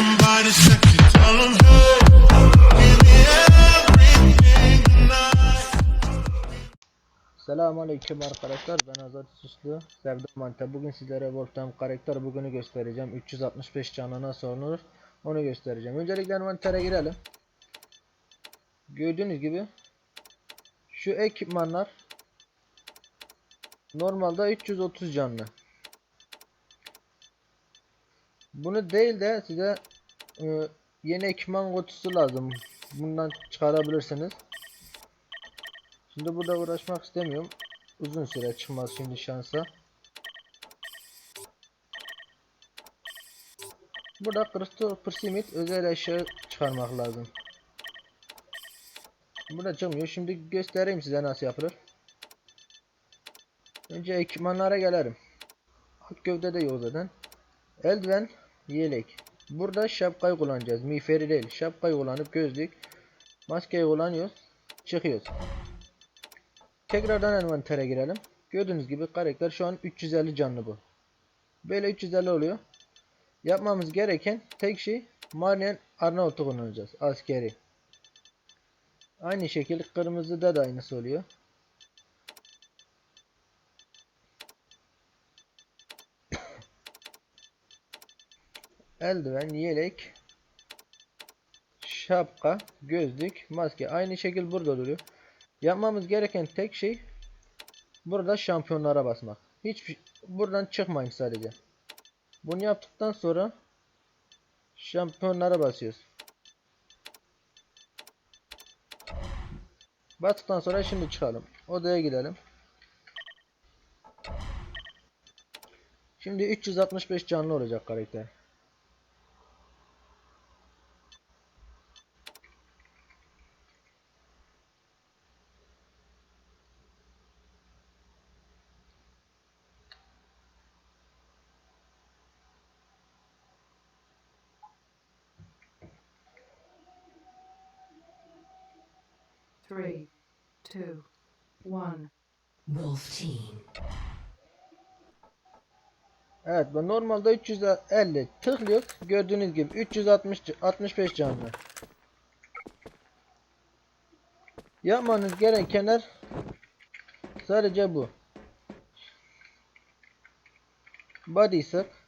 tonight. Selamünaleyküm arkadaşlar. Ben Azat Süslü. Sevda Mante bugün sizlere Wolfram karakter bugünü göstereceğim. 365 canı nasıl olunur onu göstereceğim. Öncelikle envantere girelim. Gördüğünüz gibi şu ekipmanlar normalde 330 canlı. Bunu değil de size e, yeni ekipman kutusu lazım bundan çıkarabilirsiniz Şimdi burada uğraşmak istemiyorum. Uzun süre çıkmaz şimdi şansa. Burada Crystal Persimit özel eşya çıkarmak lazım. Burada çıkmıyor. Şimdi göstereyim size nasıl yapılır. Önce ekipmanlara gelelim. Alt gövde de yok zaten. Eldiven, yelek. Burada şapkayı kullanacağız. Miğferi değil. Şapkayı kullanıp gözlük. Maskeyi kullanıyoruz. Çıkıyoruz. Tekrardan envantere girelim. Gördüğünüz gibi karakter şu an 350 canlı bu. Böyle 350 oluyor. Yapmamız gereken tek şey Marlin Arnavut'u kullanacağız. Askeri. Aynı şekilde kırmızıda da aynısı oluyor. Eldiven, yelek, şapka, gözlük, maske. Aynı şekil burada duruyor. Yapmamız gereken tek şey burada şampiyonlara basmak. Hiç buradan çıkmayın sadece. Bunu yaptıktan sonra şampiyonlara basıyoruz. Bastıktan sonra şimdi çıkalım. Odaya gidelim. Şimdi 365 canlı olacak karakter. Three, two, one. Wolf Team. Evet ben normalde 350 tıklıyoruz. Gördüğünüz gibi 360 65 canlı. Yapmanız gerekenler sadece bu. Body sık.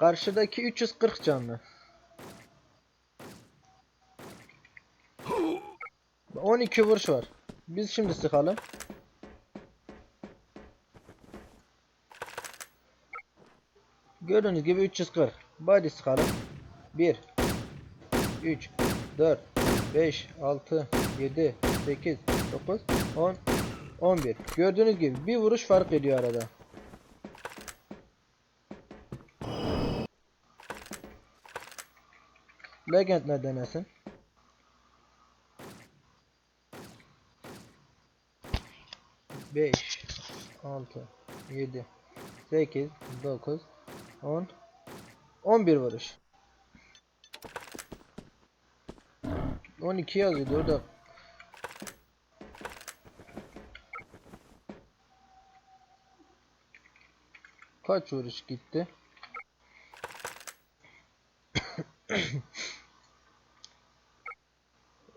Karşıdaki 340 canlı. 12 vuruş var. Biz şimdi sıkalım. Gördüğünüz gibi 340. Body sıkalım. 1 3 4 5 6 7 8 9 10 11. Gördüğünüz gibi bir vuruş fark ediyor arada. Legend ne denesin? Beş, altı, yedi, sekiz, dokuz, on, on bir vuruş. On iki yazıyordu orada. Kaç vuruş gitti?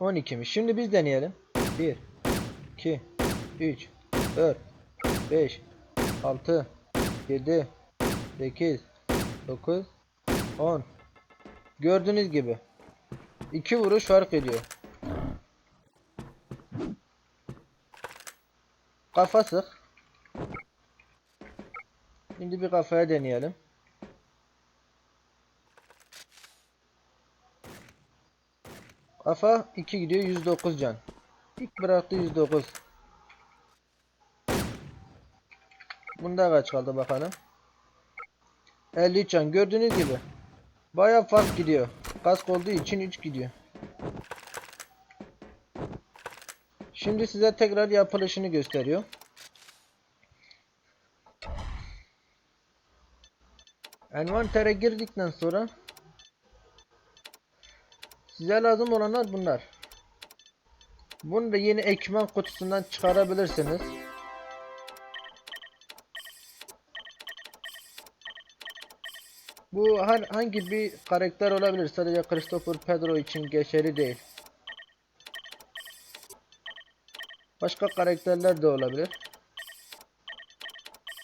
On iki mi? Şimdi biz deneyelim. Bir, iki, 3 4 5 6 7 8 9 10 Gördüğünüz gibi iki vuruş fark ediyor. Kafa sık. Şimdi bir kafaya deneyelim. Kafa 2 gidiyor 109 can. İlk bıraktı 109. Bunda kaç kaldı bakalım. 53 can gördüğünüz gibi. Baya fark gidiyor. Kask olduğu için 3 gidiyor. Şimdi size tekrar yapılışını gösteriyor. Envantere girdikten sonra size lazım olanlar bunlar. Bunu da yeni ekipman kutusundan çıkarabilirsiniz. Bu han- hangi bir karakter olabilir? Sadece Christopher Pedro için geçerli değil. Başka karakterler de olabilir.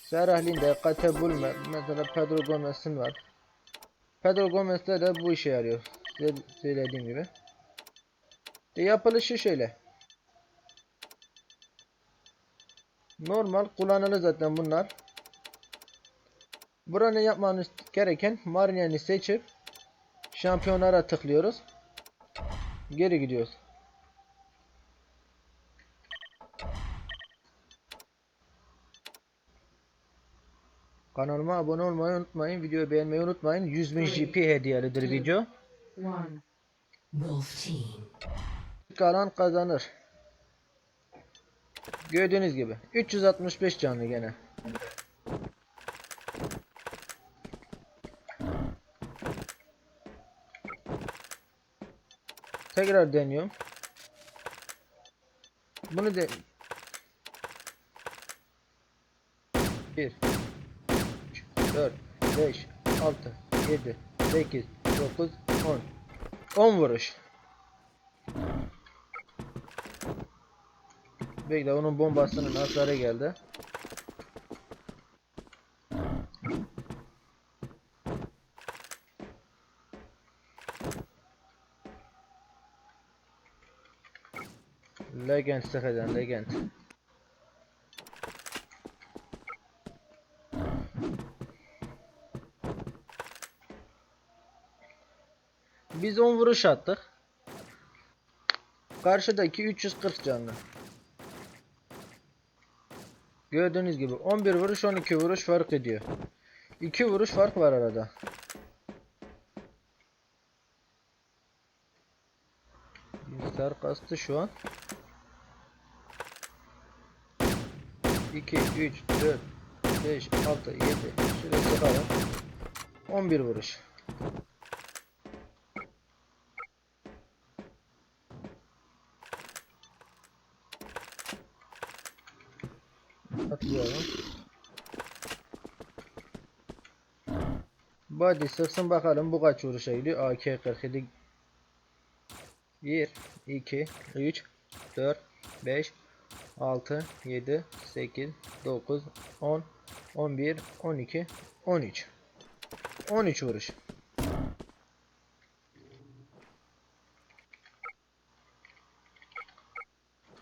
Sarah Linde, Kate Bulmer, mesela Pedro Gomez'in var. Pedro Gomez'de de bu işe yarıyor. Size söylediğim gibi. E, yapılışı şöyle. Normal kullanılır zaten bunlar. Buranın yapmanız gereken Marnian'i seçip şampiyonlara tıklıyoruz. Geri gidiyoruz. Kanalıma abone olmayı unutmayın. Videoyu beğenmeyi unutmayın. 100.000 JP hediyelidir video. One. Wolf Team. Kalan kazanır. Gördüğünüz gibi 365 canlı gene. Tekrar deniyorum. Bunu de 1 3 4 5 6 7 8 9 10 10 vuruş. Bekle onun bombasının hasarı geldi. Legend sıkacağım legend. Biz 10 vuruş attık. Karşıdaki 340 canlı. Gördüğünüz gibi 11 vuruş 12 vuruş fark ediyor. 2 vuruş fark var arada. Bilgisayar kastı şu an. 2 3 4 5 6 7 şöyle çıkalım. 11 vuruş. Atlıyorum. Body sıksın bakalım bu kaç vuruşa gidiyor. AK-47 1 2 3 4 5 6 7 8 9 10 11 12 13 13 vuruş.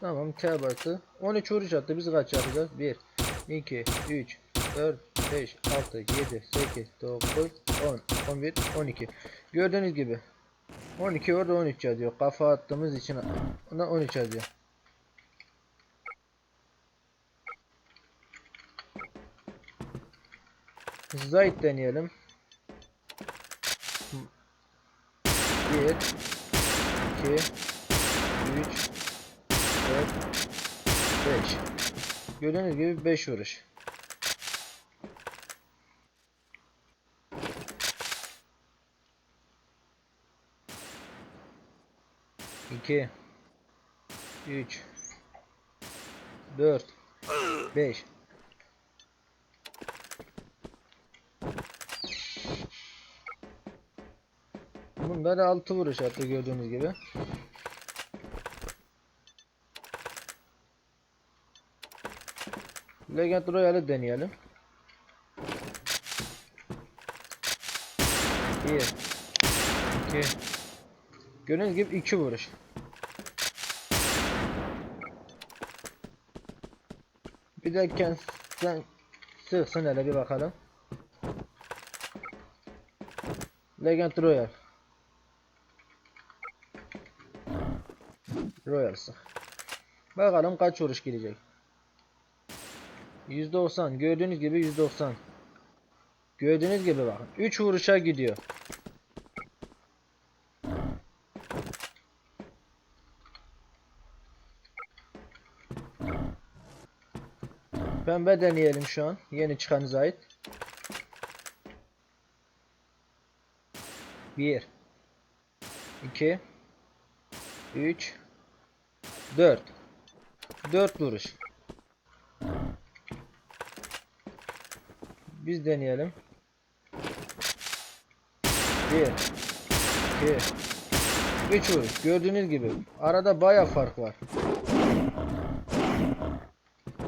Tamam T bastı. 13 vuruş attı. Biz kaç yapacağız? 1 2 3 4 5 6 7 8 9 10 11 12 Gördüğünüz gibi 12 orada 13 yazıyor. Kafa attığımız için ona 13 yazıyor. Zayt deneyelim. 1 2 3 4 5 Gördüğünüz gibi 5 vuruş. İki, üç, dört, beş. Bunda da altı vuruş attı gördüğünüz gibi. Legend Royale'ı deneyelim. 1 2 Gördüğünüz gibi 2 vuruş. Bir de kendisinden sıksın hele bir bakalım. Legend Royal. Royal sık. Bakalım kaç vuruş gelecek. %90 gördüğünüz gibi %90 Gördüğünüz gibi bakın. 3 vuruşa gidiyor. Pembe deneyelim şu an. Yeni çıkan Zahit 1 2 3 4 4 vuruş. Biz deneyelim. 1 2 3 vuruş. Gördüğünüz gibi arada baya fark var.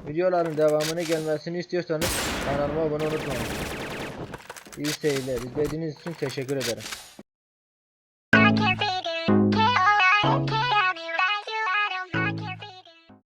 Videoların devamını gelmesini istiyorsanız kanalıma abone unutmayın. İyi seyirler. İzlediğiniz için teşekkür ederim.